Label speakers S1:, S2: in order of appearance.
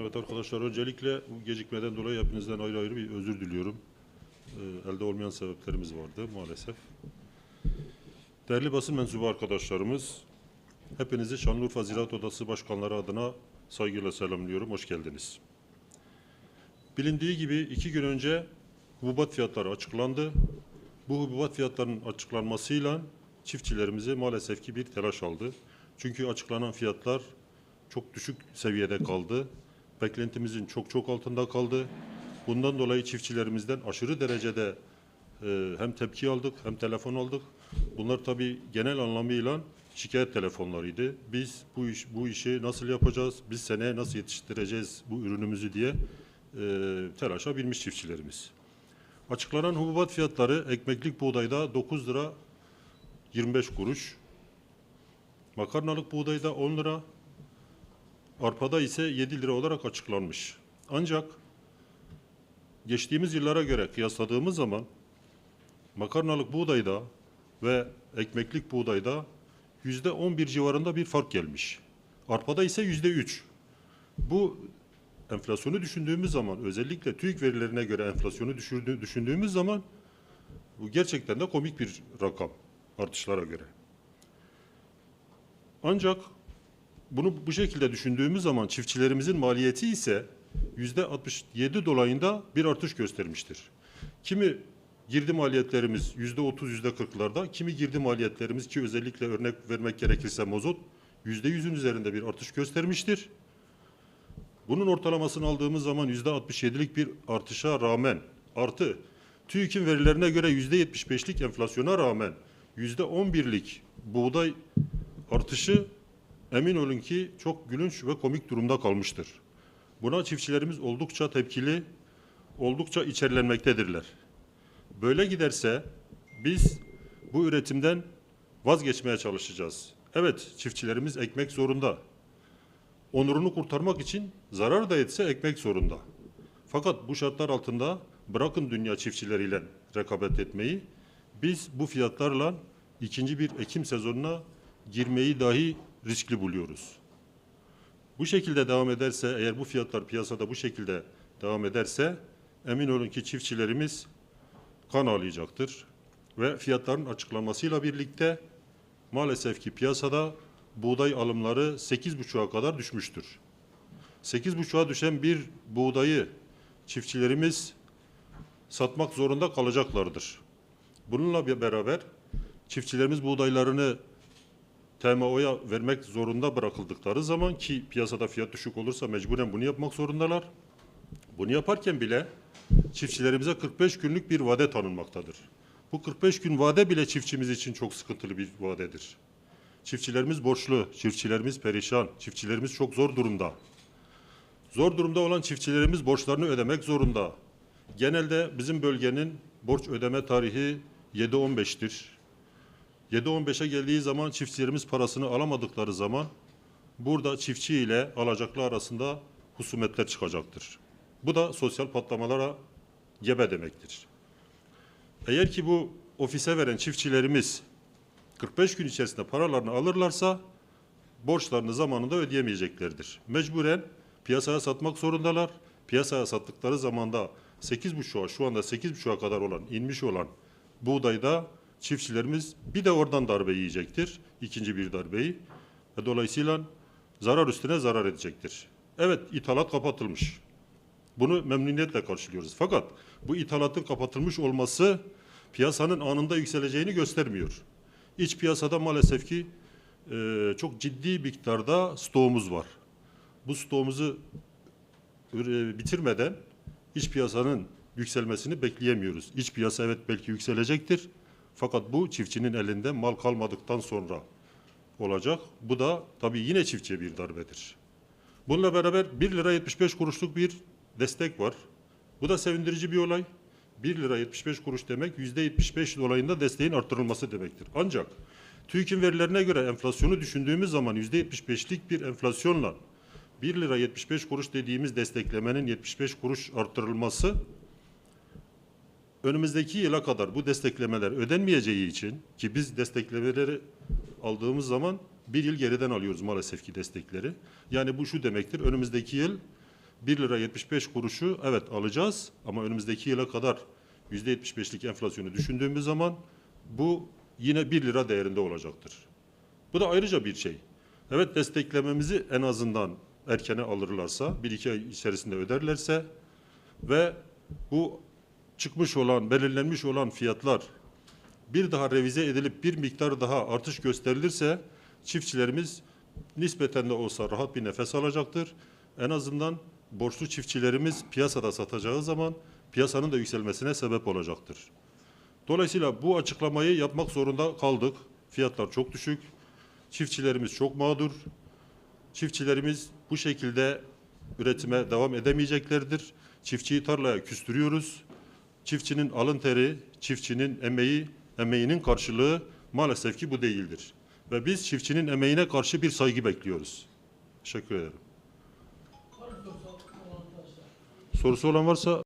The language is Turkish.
S1: Evet arkadaşlar öncelikle bu gecikmeden dolayı hepinizden ayrı ayrı bir özür diliyorum. Ee, elde olmayan sebeplerimiz vardı maalesef. Değerli basın mensubu arkadaşlarımız, hepinizi Şanlıurfa Ziraat Odası Başkanları adına saygıyla selamlıyorum. Hoş geldiniz. Bilindiği gibi iki gün önce hububat fiyatları açıklandı. Bu hububat fiyatlarının açıklanmasıyla çiftçilerimizi maalesef ki bir telaş aldı. Çünkü açıklanan fiyatlar çok düşük seviyede kaldı. Beklentimizin çok çok altında kaldı. Bundan dolayı çiftçilerimizden aşırı derecede e, hem tepki aldık hem telefon aldık. Bunlar tabii genel anlamıyla şikayet telefonlarıydı. Biz bu iş bu işi nasıl yapacağız? Biz seneye nasıl yetiştireceğiz bu ürünümüzü diye e, telaşa binmiş çiftçilerimiz. Açıklanan hububat fiyatları ekmeklik buğdayda 9 lira 25 kuruş. Makarnalık buğdayda 10 lira. Arpada ise 7 lira olarak açıklanmış. Ancak geçtiğimiz yıllara göre kıyasladığımız zaman makarnalık buğdayda ve ekmeklik buğdayda yüzde 11 civarında bir fark gelmiş. Arpada ise yüzde 3. Bu enflasyonu düşündüğümüz zaman özellikle TÜİK verilerine göre enflasyonu düşündüğümüz zaman bu gerçekten de komik bir rakam artışlara göre. Ancak bunu bu şekilde düşündüğümüz zaman çiftçilerimizin maliyeti ise yüzde 67 dolayında bir artış göstermiştir. Kimi girdi maliyetlerimiz yüzde 30 yüzde 40'larda, kimi girdi maliyetlerimiz ki özellikle örnek vermek gerekirse mazot yüzde 100'ün üzerinde bir artış göstermiştir. Bunun ortalamasını aldığımız zaman yüzde 67'lik bir artışa rağmen artı TÜİK'in verilerine göre yüzde 75'lik enflasyona rağmen yüzde 11'lik buğday artışı emin olun ki çok gülünç ve komik durumda kalmıştır. Buna çiftçilerimiz oldukça tepkili, oldukça içerlenmektedirler. Böyle giderse biz bu üretimden vazgeçmeye çalışacağız. Evet, çiftçilerimiz ekmek zorunda. Onurunu kurtarmak için zarar da etse ekmek zorunda. Fakat bu şartlar altında bırakın dünya çiftçileriyle rekabet etmeyi, biz bu fiyatlarla ikinci bir ekim sezonuna girmeyi dahi riskli buluyoruz. Bu şekilde devam ederse, eğer bu fiyatlar piyasada bu şekilde devam ederse, emin olun ki çiftçilerimiz kan ağlayacaktır. Ve fiyatların açıklanmasıyla birlikte maalesef ki piyasada buğday alımları 8,5'a kadar düşmüştür. 8,5'a düşen bir buğdayı çiftçilerimiz satmak zorunda kalacaklardır. Bununla beraber çiftçilerimiz buğdaylarını TMO'ya vermek zorunda bırakıldıkları zaman ki piyasada fiyat düşük olursa mecburen bunu yapmak zorundalar. Bunu yaparken bile çiftçilerimize 45 günlük bir vade tanınmaktadır. Bu 45 gün vade bile çiftçimiz için çok sıkıntılı bir vadedir. Çiftçilerimiz borçlu, çiftçilerimiz perişan, çiftçilerimiz çok zor durumda. Zor durumda olan çiftçilerimiz borçlarını ödemek zorunda. Genelde bizim bölgenin borç ödeme tarihi 7-15'tir. 7-15'e geldiği zaman çiftçilerimiz parasını alamadıkları zaman burada çiftçi ile alacaklı arasında husumetler çıkacaktır. Bu da sosyal patlamalara gebe demektir. Eğer ki bu ofise veren çiftçilerimiz 45 gün içerisinde paralarını alırlarsa borçlarını zamanında ödeyemeyeceklerdir. Mecburen piyasaya satmak zorundalar. Piyasaya sattıkları zamanda 8,5'a şu anda 8,5'a kadar olan inmiş olan buğdayda çiftçilerimiz bir de oradan darbe yiyecektir. ikinci bir darbeyi. Dolayısıyla zarar üstüne zarar edecektir. Evet ithalat kapatılmış. Bunu memnuniyetle karşılıyoruz. Fakat bu ithalatın kapatılmış olması piyasanın anında yükseleceğini göstermiyor. İç piyasada maalesef ki e, çok ciddi miktarda stoğumuz var. Bu stoğumuzu e, bitirmeden iç piyasanın yükselmesini bekleyemiyoruz. İç piyasa evet belki yükselecektir. Fakat bu çiftçinin elinde mal kalmadıktan sonra olacak. Bu da tabii yine çiftçiye bir darbedir. Bununla beraber 1 lira 75 kuruşluk bir destek var. Bu da sevindirici bir olay. 1 lira 75 kuruş demek %75 dolayında desteğin artırılması demektir. Ancak TÜİK'in verilerine göre enflasyonu düşündüğümüz zaman %75'lik bir enflasyonla 1 lira 75 kuruş dediğimiz desteklemenin 75 kuruş artırılması önümüzdeki yıla kadar bu desteklemeler ödenmeyeceği için ki biz desteklemeleri aldığımız zaman bir yıl geriden alıyoruz maalesef ki destekleri. Yani bu şu demektir önümüzdeki yıl 1 lira 75 kuruşu evet alacağız ama önümüzdeki yıla kadar %75'lik enflasyonu düşündüğümüz zaman bu yine 1 lira değerinde olacaktır. Bu da ayrıca bir şey. Evet desteklememizi en azından erkene alırlarsa, 1-2 ay içerisinde öderlerse ve bu çıkmış olan, belirlenmiş olan fiyatlar bir daha revize edilip bir miktar daha artış gösterilirse çiftçilerimiz nispeten de olsa rahat bir nefes alacaktır. En azından borçlu çiftçilerimiz piyasada satacağı zaman piyasanın da yükselmesine sebep olacaktır. Dolayısıyla bu açıklamayı yapmak zorunda kaldık. Fiyatlar çok düşük. Çiftçilerimiz çok mağdur. Çiftçilerimiz bu şekilde üretime devam edemeyeceklerdir. Çiftçiyi tarlaya küstürüyoruz. Çiftçinin alın teri, çiftçinin emeği, emeğinin karşılığı maalesef ki bu değildir. Ve biz çiftçinin emeğine karşı bir saygı bekliyoruz. Teşekkür ederim. Sorusu olan varsa